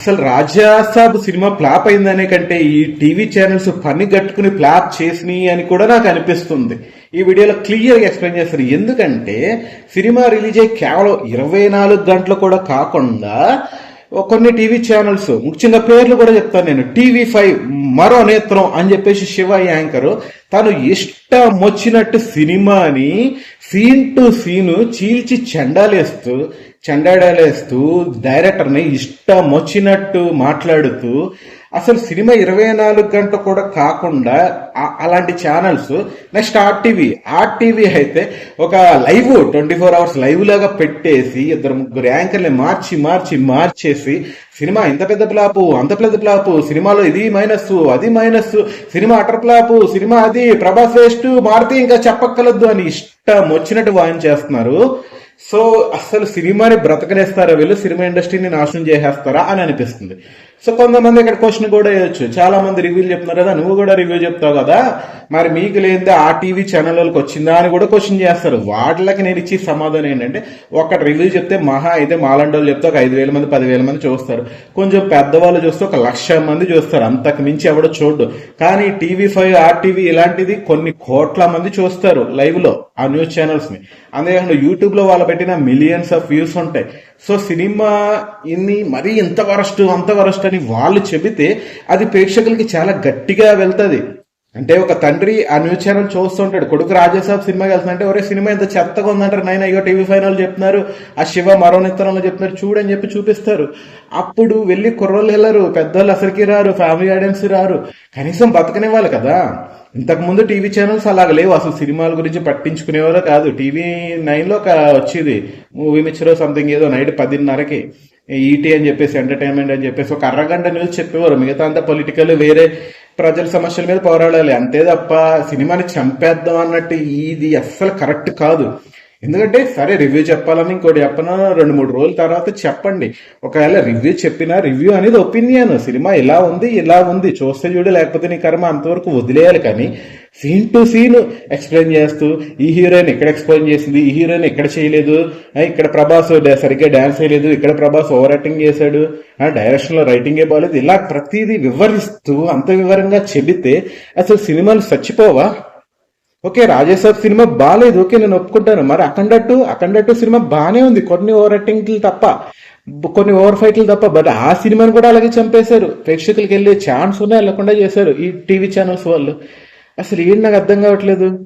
అసలు Raja Saab cinema flop అయిందనే కంటే ఈ టీవీ ఛానల్స్ పని గట్టుకుని ఫ్లాప్ చేసినాయి అని కూడా నాకు అనిపిస్తుంది. ఈ వీడియోలో క్లియర్గా ఎక్స్ప్లెయిన్ చేస్తారు. ఎందుకంటే సినిమా రిలీజ్ అయ్యి కేవలం ఇరవై నాలుగు గంటలు కూడా కాకుండా కొన్ని టీవీ ఛానల్స్ ముఖ్యంగా పేర్లు కూడా చెప్తాను నేను. టీవీ ఫైవ్ మరో నేత్రం అని చెప్పేసి శివ యాంకర్ తను ఇష్టం వచ్చినట్టు సినిమాని సీన్ టు సీను చీల్చి చెండాలేస్తూ చెండాడాలేస్తూ డైరెక్టర్ని ఇష్టం వచ్చినట్టు మాట్లాడుతూ అసలు సినిమా ఇరవై నాలుగు గంటలు కూడా కాకుండా అలాంటి ఛానల్స్ నెక్స్ట్ ఆర్టీవీ ఆర్టీవీ అయితే ఒక live twenty four hours live లాగా పెట్టేసి ఇద్దరు ముగ్గురు యాంకర్ని మార్చి మార్చి మార్చేసి సినిమా ఇంత పెద్ద ప్లాపు అంత పెద్ద ప్లాపు సినిమాలో ఇది మైనస్ అది minus cinema utter flop cinema అది ప్రభాస్ వేస్ట్ మారుతి ఇంకా చెప్పక్కలొద్దు అని ఇష్టం వచ్చినట్టు వాయిన్ చేస్తున్నారు. సో అసలు సినిమాని బ్రతకనేస్తారా వీళ్ళు? సినిమా ఇండస్ట్రీని నాశనం చేసేస్తారా అని అనిపిస్తుంది. సో కొంతమంది ఇక్కడ క్వశ్చన్ కూడా వేయచ్చు. చాలా మంది రివ్యూలు చెప్తున్నారు కదా నువ్వు కూడా రివ్యూ చెప్తావు కదా. మరి మీకు లేనిదే ఆ టీవీ ఛానల్ వాళ్ళకి వచ్చిందా అని కూడా క్వశ్చన్ చేస్తారు. వాటికి నేను ఇచ్చే సమాధానం ఏంటంటే ఒకటి రివ్యూ చెప్తే మహా అయితే మాలంటి చెప్తే ఒక ఐదు వేల మంది పదివేల మంది చూస్తారు. కొంచెం పెద్దవాళ్ళు చూస్తే ఒక లక్ష మంది చూస్తారు. అంతకు మించి ఎవడో చూడు కానీ టీవీ ఫైవ్ ఆర్టీవీ ఇలాంటిది కొన్ని కోట్ల మంది చూస్తారు లైవ్లో ఆ న్యూస్ ఛానల్స్ని. అంతేకాకుండా యూట్యూబ్లో వాళ్ళు పెట్టిన మిలియన్స్ ఆఫ్ వ్యూస్ ఉంటాయి. సో సినిమా ఇన్ని మరీ ఇంత వరస్ట్ అంత వరస్ట్ అని వాళ్ళు చెబితే అది ప్రేక్షకులకి చాలా గట్టిగా వెళ్తుంది. అంటే ఒక తండ్రి ఆ న్యూస్ ఛానల్ చూస్తుంటాడు. కొడుకు రాజాసాబ్ సినిమాకి వెళ్తుందంటే ఒరే సినిమా ఇంత చెత్తగా ఉందంటారు నైనా అయ్యో టీవీ ఫైనల్ చెప్తున్నారు. ఆ శివ మరో నిత్తనంలో చెప్తున్నారు. చూడని చెప్పి చూపిస్తారు. అప్పుడు వెళ్ళి కుర్రోళ్ళు వెళ్ళరు. పెద్దోళ్ళు అసలుకి రారు. ఫ్యామిలీ ఆడియన్స్ రారు. కనీసం బతకనివ్వాలి కదా. ఇంతకుముందు టీవీ ఛానల్స్ అలాగ లేవు. అసలు సినిమాల గురించి పట్టించుకునేవారో కాదు. టీవీ నైన్లో ఒక వచ్చేది. మూవీ మిచ్చరో సంథింగ్ ఏదో నైట్ పదిన్నరకి. ఈటీ అని చెప్పేసి ఎంటర్టైన్మెంట్ అని చెప్పేసి ఒక అరగంట న్యూస్ చెప్పేవారు. మిగతా అంతా పొలిటికల్ వేరే ప్రజల సమస్యల మీద పోరాడాలి. అంతే తప్ప సినిమాని చంపేద్దాం అన్నట్టు ఇది అస్సలు కరెక్ట్ కాదు. ఎందుకంటే సరే రివ్యూ చెప్పాలని ఇంకోటి చెప్పను? రెండు మూడు రోజుల తర్వాత చెప్పండి. ఒకవేళ రివ్యూ చెప్పినా రివ్యూ అనేది ఒపీనియన్. సినిమా ఇలా ఉంది ఇలా ఉంది. చూస్తే చూడు లేకపోతే నీ కర్మ అంతవరకు వదిలేయాలి కానీ సీన్ టు సీన్ ఎక్స్ప్లెయిన్ చేస్తూ ఈ హీరోయిన్ ఇక్కడ ఎక్స్ప్లెయిన్ చేసింది ఈ హీరోయిన్ ఇక్కడ చేయలేదు? ఇక్కడ ప్రభాస్ సరిగ్గా డాన్స్ చేయలేదు ఇక్కడ ప్రభాస్ ఓవర్ యాక్టింగ్ చేశాడు. డైరెక్షన్లో రైటింగే బాగాలేదు ఇలా ప్రతిదీ వివరిస్తూ అంత వివరంగా చెబితే అసలు సినిమాలు చచ్చిపోవా? ఓకే రాజేశ్వర్ సినిమా బాగాలేదు ఓకే నేను ఒప్పుకుంటాను. మరి Akhanda two Akhanda two cinema బాగానే ఉంది. కొన్ని ఓవర్ యాక్టింగ్లు తప్ప కొన్ని ఓవర్ ఫైట్లు తప్ప బట్ ఆ సినిమాని కూడా అలాగే చంపేశారు. ప్రేక్షకులకి వెళ్ళే ఛాన్స్ ఉన్నాయి వెళ్ళకుండా చేశారు ఈ టీవీ ఛానల్స్ వాళ్ళు. అసలు ఏంటి నాకు అర్థం కావట్లేదు.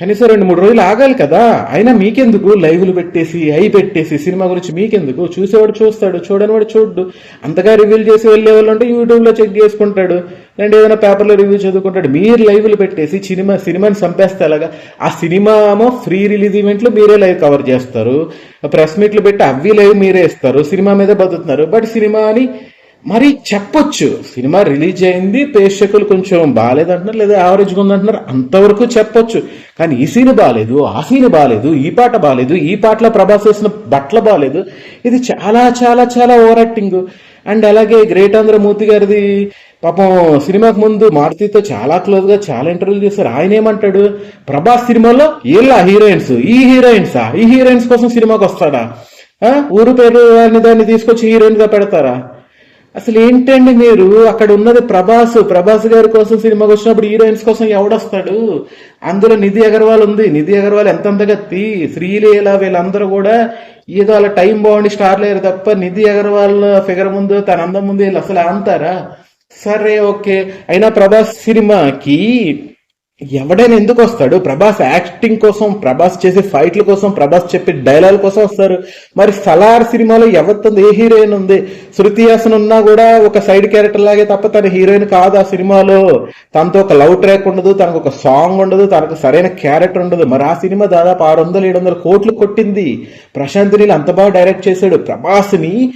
కనీసం రెండు మూడు రోజులు ఆగాలి కదా. అయినా మీకెందుకు లైవ్లు పెట్టేసి అయి పెట్టేసి సినిమా గురించి మీకెందుకు? చూసేవాడు చూస్తాడు చూడని వాడు చూడ్డు. అంతగా రివ్యూలు చేసి వెళ్ళే వాళ్ళు అంటే యూట్యూబ్లో చెక్ చేసుకుంటాడు. లేదంటే ఏదైనా పేపర్లో రివ్యూ చదువుకుంటాడు. మీరు లైవ్లు పెట్టేసి సినిమా సినిమాని చంపేస్తే అలాగా ఆ సినిమా ఏమో ఫ్రీ రిలీజ్ ఈవెంట్లు మీరే లైవ్ కవర్ చేస్తారు. ప్రెస్ మీట్లు పెట్టి అవి లైవ్ మీరే ఇస్తారు. సినిమా మీద బతుకుతున్నారు. బట్ సినిమా అని మరి చెప్పొచ్చు. సినిమా రిలీజ్ అయింది ప్రేక్షకులు కొంచెం బాగాలేదంటున్నారు లేదా యావరేజ్గా ఉందంటున్నారు అంతవరకు చెప్పొచ్చు. కానీ ఈ సీన్ బాగాలేదు ఆ సీన్ బాగాలేదు ఈ పాట బాగాలేదు ఈ పాటలో ప్రభాస్ వేసిన బట్టలు బాగాలేదు. ఇది చాలా చాలా చాలా ఓవర్ యాక్టింగ్ అండ్ అలాగే గ్రేట్ ఆంధ్రమూర్తి గారిది పాపం సినిమాకు ముందు మారుతితో చాలా క్లోజ్గా చాలా ఇంటర్వ్యూలు చేశారు. ఆయన ఏమంటాడు? ప్రభాస్ సినిమాలో ఏళ్ళ హీరోయిన్స్ ఈ హీరోయిన్సా ఈ హీరోయిన్స్ కోసం సినిమాకి వస్తాడా? ఊరు పేరు దాన్ని దాన్ని తీసుకొచ్చి హీరోయిన్గా పెడతారా? అసలు ఏంటండి మీరు? అక్కడ ఉన్నది ప్రభాస్. ప్రభాస్ గారి కోసం సినిమాకి వచ్చినప్పుడు హీరోయిన్స్ కోసం ఎవడొస్తాడు? అందులో నిధి అగర్వాల్ ఉంది. నిధి అగర్వాల్ ఎంతంత గత్తి శ్రీలీల వీళ్ళందరూ కూడా ఏదో అలా టైం బాగుండి స్టార్ లేరు తప్ప నిధి అగర్వాల్ ఫిగర్ ముందు తన అందం ముందు వీళ్ళు అసలు అంతారా సరే ఓకే. అయినా ప్రభాస్ సినిమాకి ఎవడైనా ఎందుకు వస్తాడు? ప్రభాస్ యాక్టింగ్ కోసం ప్రభాస్ చేసే ఫైట్ల కోసం ప్రభాస్ చెప్పే డైలాగ్ కోసం వస్తారు. మరి సలార్ సినిమాలో ఎవరితో ఏ హీరోయిన్ ఉంది? శృతి హాసన్ ఉన్నా కూడా ఒక సైడ్ క్యారెక్టర్ లాగే తప్ప తన హీరోయిన్ కాదు ఆ సినిమాలో. తనతో ఒక లవ్ ట్రాక్ ఉండదు తనకు ఒక సాంగ్ ఉండదు తనకు సరైన క్యారెక్టర్ ఉండదు. మరి ఆ సినిమా దాదాపు ఆరు వందలు ఏడు వందల కోట్లు కొట్టింది. ప్రశాంత్ నీళ్ళు అంత బాగా డైరెక్ట్ చేశాడు. ప్రభాస్ని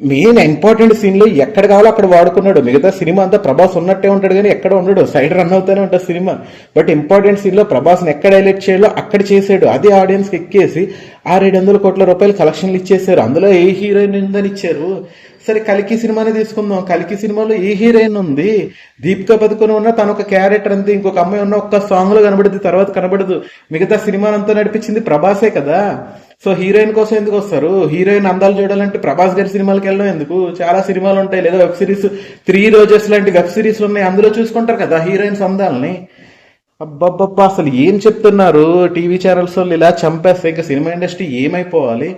మెయిన్ ఇంపార్టెంట్ సీన్లో ఎక్కడ కావాలో అక్కడ వాడుకున్నాడు. మిగతా సినిమా అంతా ప్రభాస్ ఉన్నట్టే ఉంటాడు కానీ ఎక్కడ ఉండడు. సైడ్ రన్ అవుతూనే ఉంటుంది సినిమా. బట్ ఇంపార్టెంట్ సీన్లో ప్రభాస్ని ఎక్కడ హైలైట్ చేయాలో అక్కడ చేసాడు. అదే ఆడియన్స్కి ఎక్కేసి ఎక్కేసి ఆరేడు వందల కోట్ల రూపాయలు కలెక్షన్లు ఇచ్చేసారు అందులో ఏ హీరోయిన్ ఉందని ఇచ్చారు? సరే కలికి సినిమానే తీసుకుందాం. కలికి సినిమాలో ఏ హీరోయిన్ ఉంది? దీపికా పదుకొని ఉన్న తన ఒక క్యారెక్టర్ అంది. ఇంకొక అమ్మాయి ఉన్న ఒక్క సాంగ్లో కనబడింది. కనబడుద్ది తర్వాత కనబడదు. మిగతా సినిమానంతా నడిపించింది ప్రభాసే కదా. సో హీరోయిన్ కోసం ఎందుకు వస్తారు? హీరోయిన్ అందాలు చూడాలంటే ప్రభాస్ గారి సినిమాలకు వెళ్ళడం ఎందుకు? చాలా సినిమాలు ఉంటాయి లేదా వెబ్ సిరీస్ త్రీ రోజెస్ లాంటి వెబ్ సిరీస్ ఉన్నాయి అందులో చూసుకుంటారు కదా హీరోయిన్స్ అందాలని. అబ్బబ్బబ్బా అసలు ఏం చెప్తున్నారు? టీవీ ఛానల్స్ వాళ్ళు ఇలా చంపేస్తే ఇంకా సినిమా ఇండస్ట్రీ ఏమైపోవాలి?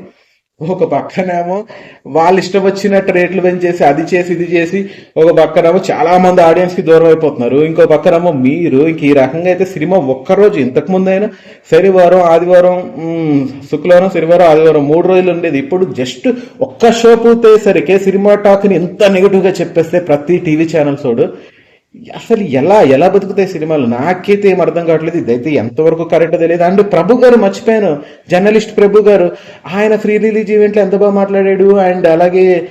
ఒక పక్కనేమో వాళ్ళు ఇష్టం వచ్చినట్టు రేట్లు పెంచేసి అది చేసి ఇది చేసి ఒక పక్కనేమో చాలా మంది ఆడియన్స్కి దూరం అయిపోతున్నారు. ఇంకో పక్కనేమో మీరు ఇంక ఈ రకంగా అయితే సినిమా ఒక్కరోజు ఇంతకుముందు అయినా శనివారం ఆదివారం శుక్రవారం శనివారం ఆదివారం మూడు రోజులు ఉండేది. ఇప్పుడు జస్ట్ ఒక్క షో పూర్తయ్యేసరికి సినిమా టాక్ని ఎంత నెగిటివ్గా చెప్పేస్తే ప్రతి టీవీ ఛానల్స్ వాడు అసలు ఎలా ఎలా బతుకుతాయి సినిమాలు? నాకైతే ఏం అర్థం కావట్లేదు. ఇదైతే ఎంతవరకు కరెక్ట్ తెలియదు. అండ్ ప్రభు గారు మర్చిపోయాను. జర్నలిస్ట్ ప్రభు గారు. ఆయన ఫ్రీ రిలీజ్ ఈవెంట్లో ఎంత బాగా మాట్లాడాడు? అండ్ అలాగే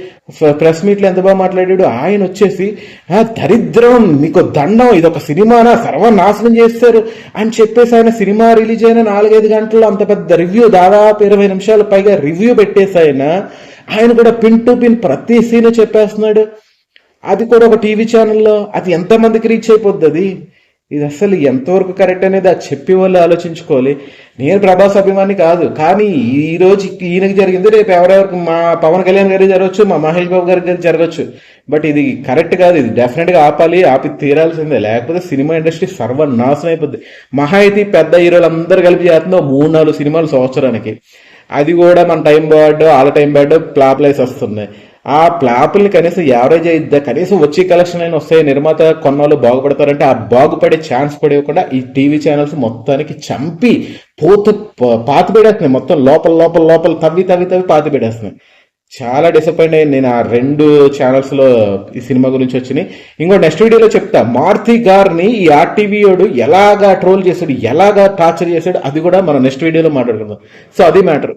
ప్రెస్ మీట్లో ఎంత బాగా మాట్లాడాడు? ఆయన వచ్చేసి "ఆ, దరిద్రం మీకు దండం ఇది ఒక సినిమానా? సర్వనాశనం చేస్తారు. అని చెప్పేసి ఆయన సినిమా రిలీజ్ అయిన నాలుగైదు గంటల్లో అంత పెద్ద రివ్యూ దాదాపు ఇరవై నిమిషాల పైగా రివ్యూ పెట్టేసి ఆయన ఆయన కూడా పిన్ టు పిన్ ప్రతి సీన్ చెప్పేస్తున్నాడు. అది కూడా ఒక టీవీ ఛానల్లో. అది ఎంతమందికి రీచ్ అయిపోద్ది అది? ఇది అసలు ఎంతవరకు కరెక్ట్ అనేది అది చెప్పి వాళ్ళు ఆలోచించుకోవాలి. నేను ప్రభాస్ అభిమాని కాదు. కానీ ఈ రోజు ఈయనకి జరిగింది రేపు ఎవరెవరికి మా పవన్ కళ్యాణ్ గారికి జరగచ్చు మా మహేష్ బాబు గారికి జరగచ్చు. బట్ ఇది కరెక్ట్ కాదు. ఇది డెఫినెట్గా ఆపాలి ఆపి తీరాల్సిందే. లేకపోతే సినిమా ఇండస్ట్రీ సర్వనాశనం అయిపోద్ది. మహా అయితే పెద్ద హీరోలు అందరూ కలిపి చేస్తుందో మూడు నాలుగు సినిమాలు సంవత్సరానికి. అది కూడా మన టైం బ్యాడ్ వాళ్ళ టైం బ్యాడ్ ప్లాప్లైస్ వస్తున్నాయి. ఆ ప్లాపుల్ని కనీసం యావరేజ్ అయిద్దా కనీసం వచ్చే కలెక్షన్ అయినా వస్తాయి. నిర్మాత కొన్నాళ్ళు బాగుపడతారంటే ఆ బాగుపడే ఛాన్స్ కూడా ఇవ్వకుండా ఈ టీవీ ఛానల్స్ మొత్తానికి చంపి పోత ప- పాతి పెడేస్తున్నాయి. మొత్తం లోపల లోపల లోపల తవ్వి తవ్వి తవ్వి పాతి పెడేస్తున్నాయి. చాలా డిసప్పాయింట్ అయ్యింది నేను ఆ రెండు ఛానల్స్లో ఈ సినిమా గురించి వచ్చినాయి. ఇంకో నెక్స్ట్ వీడియోలో చెప్తా. మారుతి గారిని ఈ ఆర్టీవీయోడు ఎలాగా ట్రోల్ చేశాడు ఎలాగా టార్చర్ చేశాడు అది కూడా మనం నెక్స్ట్ వీడియోలో మాట్లాడుకుందాం. సో అది మ్యాటర్